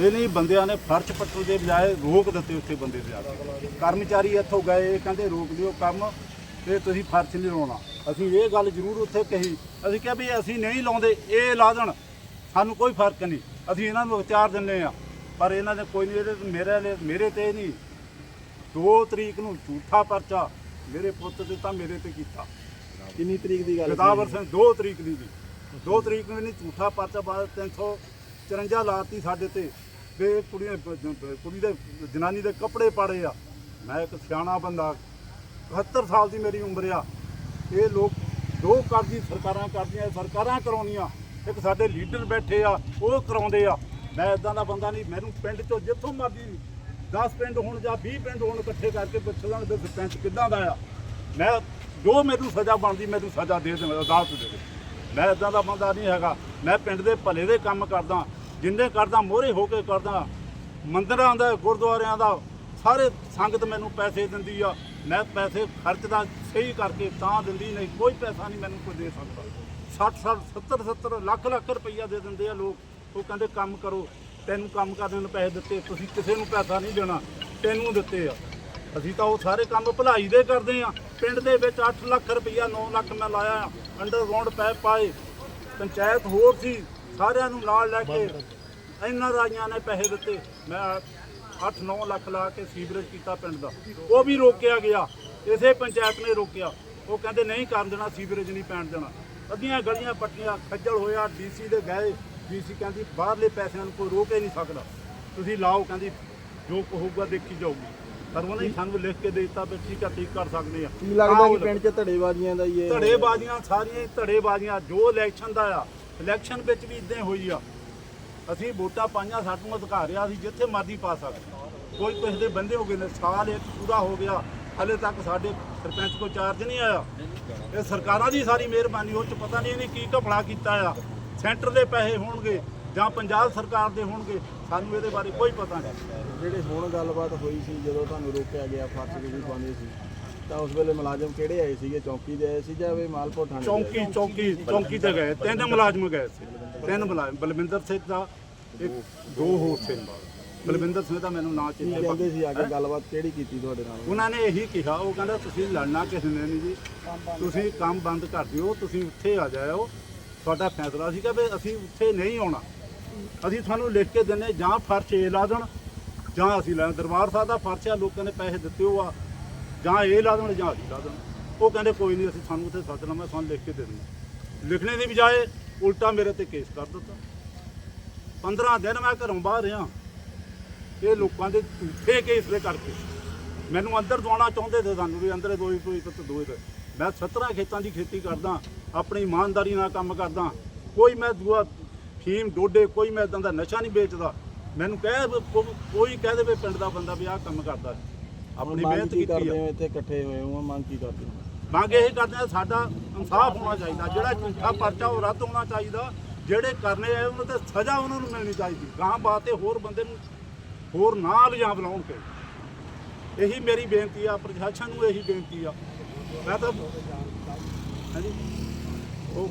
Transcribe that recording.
ਇਹ ਨਹੀਂ ਬੰਦਿਆਂ ਨੇ ਫਰਸ਼ ਪੱਟਣ ਦੇ ਬਜਾਏ ਰੋਕ ਦਿੱਤੇ ਉੱਥੇ ਬੰਦੇ ਦੇ ਆ ਕੇ। ਕਰਮਚਾਰੀ ਇੱਥੋਂ ਗਏ ਕਹਿੰਦੇ ਰੋਕ ਦਿਓ ਕੰਮ ਤੇ ਤੁਸੀਂ ਫਰਸ਼ ਨਹੀਂ ਲਾਉਣਾ। ਅਸੀਂ ਇਹ ਗੱਲ ਜ਼ਰੂਰ ਉੱਥੇ ਕਹੀ। ਅਸੀਂ ਕਿਹਾ ਵੀ ਅਸੀਂ ਨਹੀਂ ਲਾਉਂਦੇ ਇਹ ਲਾ ਦੇਣ। ਸਾਨੂੰ ਕੋਈ ਫ਼ਰਕ ਨਹੀਂ। ਅਸੀਂ ਇਹਨਾਂ ਨੂੰ ਵਿਚਾਰ ਦਿੰਨੇ ਆ ਪਰ ਇਹਨਾਂ ਨੇ ਕੋਈ ਨਹੀਂ ਇਹਦੇ ਤੇ ਮੇਰੇ ਮੇਰੇ ਤੇ ਨਹੀਂ। 2 ਤਰੀਕ ਨੂੰ ਝੂਠਾ ਪਰਚਾ ਮੇਰੇ ਪੁੱਤ ਦੇ ਤਾਂ ਮੇਰੇ ਤੇ ਕੀਤਾ। ਕਿੰਨੀ ਤਰੀਕ ਦੀ ਗੱਲ ਗਦਾਵਰ ਸਿੰਘ 2 ਤਰੀਕ ਦੀ ਜੀ 2 ਤਰੀਕ ਨੂੰ ਇਹਨੇ ਝੂਠਾ ਪਰਚਾ ਬਾਅਦ 354 ਲਾਤੀ ਸਾਡੇ ਤੇ। ਵੀ ਕੁੜੀਆਂ, ਕੁੜੀ ਦੇ, ਜਨਾਨੀ ਦੇ ਕੱਪੜੇ ਪਾੜੇ ਆ। ਮੈਂ ਇੱਕ ਸਿਆਣਾ ਬੰਦਾ 71 ਸਾਲ ਦੀ ਮੇਰੀ ਉਮਰ ਆ। ਇਹ ਲੋਕ ਦੋ ਕਰਦੀ ਸਰਕਾਰਾਂ ਕਰਦੀਆਂ, ਸਰਕਾਰਾਂ ਕਰਾਉਂਦੀਆਂ, ਇੱਕ ਸਾਡੇ ਲੀਡਰ ਬੈਠੇ ਆ, ਉਹ ਕਰਾਉਂਦੇ ਆ। ਮੈਂ ਇਦਾਂ ਦਾ ਬੰਦਾ ਨਹੀਂ, ਮੈਨੂੰ ਪਿੰਡ ਚੋਂ ਜਿੱਥੋਂ ਮਰਜ਼ੀ 10 ਪਿੰਡ ਹੋਣ ਜਾਂ 20 ਪਿੰਡ ਹੋਣ ਇਕੱਠੇ ਕਰਕੇ ਪੁੱਛਦਾ ਵੀ ਸਰਪੰਚ ਕਿੱਦਾਂ ਦਾ ਆ। ਮੈਂ, ਜੋ ਮੈਨੂੰ ਸਜ਼ਾ ਬਣਦੀ, ਮੈਨੂੰ ਸਜ਼ਾ ਦੇ ਦੇ ਅਦਾਲਤ ਦੇ ਦੇ ਮੈਂ ਇਦਾਂ ਦਾ ਬੰਦਾ ਨਹੀਂ ਹੈਗਾ। ਮੈਂ ਪਿੰਡ ਦੇ ਭਲੇ ਦੇ ਕੰਮ ਕਰਦਾ, ਜਿੰਨੇ ਕਰਦਾ ਮੋਹਰੇ ਹੋ ਕੇ ਕਰਦਾ। ਮੰਦਰਾਂ ਦਾ, ਗੁਰਦੁਆਰਿਆਂ ਦਾ, ਸਾਰੇ ਸੰਗਤ ਮੈਨੂੰ ਪੈਸੇ ਦਿੰਦੀ ਆ। ਮੈਂ ਪੈਸੇ ਖਰਚਦਾ ਸਹੀ ਕਰਕੇ ਤਾਂ ਦਿੰਦੀ, ਨਹੀਂ ਕੋਈ ਪੈਸਾ ਨਹੀਂ ਮੈਨੂੰ ਕੋਈ ਦੇ ਸਕਦਾ। 60 60 70 70 ਲੱਖ ਲੱਖ ਰੁਪਈਆ ਦੇ ਦਿੰਦੇ ਆ ਲੋਕ। ਉਹ ਕਹਿੰਦੇ, ਕੰਮ ਕਰੋ, ਤੈਨੂੰ ਕੰਮ ਕਰਨ ਨੂੰ ਪੈਸੇ ਦਿੱਤੇ, ਤੁਸੀਂ ਕਿਸੇ ਨੂੰ ਪੈਸਾ ਨਹੀਂ ਦੇਣਾ, ਤੈਨੂੰ ਦਿੱਤੇ ਆ। ਅਸੀਂ ਤਾਂ ਉਹ ਸਾਰੇ ਕੰਮ ਭਲਾਈ ਦੇ ਕਰਦੇ ਆ। ਪਿੰਡ ਦੇ ਵਿੱਚ 8 ਲੱਖ ਰੁਪਈਆ 9 ਲੱਖ ਮੈਂ ਲਾਇਆ ਅੰਡਰਗਰਾਉਂਡ ਪੈਪ ਪਾਏ ਪੰਚਾਇਤ ਹੋਰ ਸੀ ਸਾਰਿਆਂ ਨੂੰ ਨਾਲ ਲੈ ਕੇ ਇਹਨਾਂ ਰਾਈਆਂ ਨੇ ਪੈਸੇ ਦਿੱਤੇ। ਮੈਂ 8-9 ਲੱਖ ਲਾ ਕੇ ਸੀਵਰੇਜ ਕੀਤਾ ਪਿੰਡ ਦਾ। ਉਹ ਵੀ ਰੋਕਿਆ ਗਿਆ। ਇਸੇ ਪੰਚਾਇਤ ਨੇ ਰੋਕਿਆ। ਉਹ ਕਹਿੰਦੇ ਨਹੀਂ ਕਰਨ ਦੇਣਾ ਸੀਵਰੇਜ ਨਹੀਂ ਪੈਣ ਦੇਣਾ। ਅੱਧੀਆਂ ਗਲੀਆਂ ਪੱਟੀਆਂ ਖੱਜਲ ਹੋਇਆ ਡੀਸੀ ਦੇ ਗਏ। ਡੀਸੀ ਕਹਿੰਦੀ ਬਾਹਰਲੇ ਪੈਸਿਆਂ ਨੂੰ ਕੋਈ ਰੋਕ ਹੀ ਨਹੀਂ ਸਕਦਾ। ਤੁਸੀਂ ਲਾਓ ਕਹਿੰਦੀ ਜੋ ਕਹੂਗਾ ਦੇਖੀ ਜਾਊਗੀ। ਉਹਨੇ ਹੀ ਸਾਨੂੰ ਲਿਖ ਕੇ ਦੇ ਦਿੱਤਾ ਵੀ ਠੀਕ ਆ ਠੀਕ ਕਰ ਸਕਦੇ ਆ। ਕੀ ਲੱਗਦਾ ਕਿ ਪਿੰਡ 'ਚ ਧੜੇਬਾਜ਼ੀਆਂ ਦਾ ਹੀ ਇਹ ਧੜੇਬਾਜ਼ੀਆਂ ਸਾਰੀਆਂ ਹੀ ਧੜੇਬਾਜ਼ੀਆਂ ਜੋ ਇਲੈਕਸ਼ਨ ਦਾ ਆ ਇਲੈਕਸ਼ਨ ਵਿੱਚ ਵੀ ਇਦਾਂ ਹੋਈ ਆ। ਅਸੀਂ ਵੋਟਾਂ ਪਾਈਆਂ ਸਾਨੂੰ ਅਧਿਕਾਰ ਆ ਅਸੀਂ ਜਿੱਥੇ ਮਰਜ਼ੀ ਪਾ ਸਕਦੇ। ਕੋਈ ਕਿਸੇ ਦੇ ਬੰਦੇ ਹੋ ਗਏ ਨੇ ਸਾਲ ਇੱਕ ਪੂਰਾ ਹੋ ਗਿਆ ਹਲੇ ਤੱਕ ਸਾਡੇ ਸਰਪੰਚ ਕੋ ਚਾਰਜ ਨਹੀਂ ਆਇਆ। ਇਹ ਸਰਕਾਰਾਂ ਦੀ ਸਾਰੀ ਮਿਹਰਬਾਨੀ ਉਹ ਚ ਪਤਾ ਨਹੀਂ ਇਹਨੇ ਕੀ ਘਪਲਾ ਕੀਤਾ ਆ। ਸੈਂਟਰ ਦੇ ਪੈਸੇ ਹੋਣਗੇ ਜਾਂ ਪੰਜਾਬ ਸਰਕਾਰ ਦੇ ਹੋਣਗੇ ਸਾਨੂੰ ਇਹਦੇ ਬਾਰੇ ਕੋਈ ਪਤਾ ਨਹੀਂ। ਜਿਹੜੇ ਹੁਣ ਗੱਲਬਾਤ ਹੋਈ ਸੀ ਜਦੋਂ ਤੁਹਾਨੂੰ ਰੋਕਿਆ ਗਿਆ ਫਰਸ਼ ਜਿਹੜੀ ਪਾਉਂਦੇ ਸੀ ਤਾਂ ਉਸ ਵੇਲੇ ਮੁਲਾਜ਼ਮ ਕਿਹੜੇ ਆਏ ਸੀਗੇ? ਚੌਂਕੀ ਦੇ ਆਏ ਸੀ ਜਾਂ ਵੀ ਮਾਲਪੁਰ ਥਾਣੇ? ਚੌਂਕੀ ਚੌਂਕੀ ਚੌਂਕੀ ਤੇ ਗਏ। ਤਿੰਨ ਮੁਲਾਜ਼ਮ ਗਏ ਸੀ। ਤਿੰਨ ਮੁਲਾਜ਼ਮ। ਬਲਵਿੰਦਰ ਸਿੰਘ ਦਾ ਇੱਕ ਦੋ ਹੋਰ ਸੀ। ਬਲਵਿੰਦਰ ਸਿੰਘ ਦਾ ਮੈਨੂੰ ਨਾਂ ਚੇਤੇ ਕਹਿੰਦੇ ਸੀ ਆ ਕੇ ਗੱਲਬਾਤ ਕਿਹੜੀ ਕੀਤੀ ਤੁਹਾਡੇ ਨਾਲ? ਉਹਨਾਂ ਨੇ ਇਹੀ ਕਿਹਾ। ਉਹ ਕਹਿੰਦਾ ਤੁਸੀਂ ਲੜਨਾ ਕਿਸੇ ਨੇ ਨਹੀਂ ਜੀ। ਤੁਸੀਂ ਕੰਮ ਬੰਦ ਕਰ ਦਿਓ। ਤੁਸੀਂ ਉੱਥੇ ਆ ਜਾਇਓ। ਤੁਹਾਡਾ ਫੈਸਲਾ ਸੀਗਾ ਵੀ ਅਸੀਂ ਉੱਥੇ ਨਹੀਂ ਆਉਣਾ। ਅਸੀਂ ਤੁਹਾਨੂੰ ਲਿਖ ਕੇ ਦਿੰਨੇ ਜਾਂ ਫਰਸ਼ ਇਹ ਲਾ ਦੇਣ, ਜਾਂ ਅਸੀਂ ਲੈਣ ਦਰਬਾਰ ਸਾਹਿਬ ਦਾ ਫਰਸ਼ ਆ, ਲੋਕਾਂ ਨੇ ਪੈਸੇ ਦਿੱਤੇ ਹੋ ਆ, ਜਾਂ ਇਹ ਲਾ ਦੇਣ, ਜਾਂ ਅਸੀਂ ਲਾ ਦੇਣ। ਉਹ ਕਹਿੰਦੇ ਕੋਈ ਨਹੀਂ, ਅਸੀਂ ਸਾਨੂੰ ਉੱਥੇ ਸੱਦ ਲਵਾਂ ਸਾਨੂੰ ਲਿਖ ਕੇ ਦੇ ਦਿੰਦੇ। ਲਿਖਣੇ ਦੀ ਬਜਾਏ ਉਲਟਾ ਮੇਰੇ ਤੇ ਕੇਸ ਕਰ ਦਿੱਤਾ। 15 ਦਿਨ ਮੈਂ ਘਰੋਂ ਬਾਹਰ ਰਿਹਾ। ਇਹ ਲੋਕਾਂ ਦੇ ਝੂਠੇ ਕੇਸ ਦੇ ਕਰਕੇ। ਮੈਨੂੰ ਅੰਦਰ ਦਵਾਉਣਾ ਚਾਹੁੰਦੇ ਸੀ ਸਾਨੂੰ ਵੀ ਅੰਦਰ ਦੋਈ ਕੋਈ ਤੇ ਦੋਈ ਮੈਂ 17 ਖੇਤਾਂ ਦੀ ਖੇਤੀ ਕਰਦਾ, ਆਪਣੀ ਇਮਾਨਦਾਰੀ ਨਾਲ ਕੰਮ ਕਰਦਾ। ਕੋਈ ਮੈਂ ਦੂਆ ਫੀਮ ਡੋਡੇ ਕੋਈ ਮੈਂ ਇਦਾਂ ਦਾ ਨਸ਼ਾ ਨਹੀਂ ਵੇਚਦਾ। ਮੈਨੂੰ ਕਹਿ ਕੋਈ ਕਹਿ ਦੇਵੇ ਪਿੰਡ ਦਾ ਬੰਦਾ ਵੀ ਆਹ ਕੰਮ ਕਰਦਾ ਆਪਣੀ ਮਿਹਨਤ ਕੀਤੀ ਆ। ਇੱਥੇ ਇਕੱਠੇ ਹੋਏ ਹੋ ਮੰਗ ਕੀ ਕਰਦੇ ਮੰਗ ਇਹ ਕਰਦੇ ਆ ਸਾਡਾ ਇਨਸਾਫ ਹੋਣਾ ਚਾਹੀਦਾ। ਜਿਹੜਾ ਝੂਠਾ ਪਰਚਾ ਉਹ ਰੱਦ ਹੋਣਾ ਚਾਹੀਦਾ। ਜਿਹੜੇ ਕਰਨੇ ਆ ਉਹਨਾਂ ਤੇ ਸਜ਼ਾ ਉਹਨਾਂ ਨੂੰ ਮਿਲਣੀ ਚਾਹੀਦੀ। ਗਾਂ ਬਾਤੇ ਹੋਰ ਬੰਦੇ ਨੂੰ ਹੋਰ ਨਾ ਲਿਜਾਂ ਬੁਲਾਉਣ ਕੇ। ਇਹੀ ਮੇਰੀ ਬੇਨਤੀ ਆ ਪ੍ਰਸ਼ਾਸਨ ਨੂੰ ਇਹੀ ਬੇਨਤੀ ਆ। ਮੈਂ ਤਾਂ ਹਾਂਜੀ? ਉਹ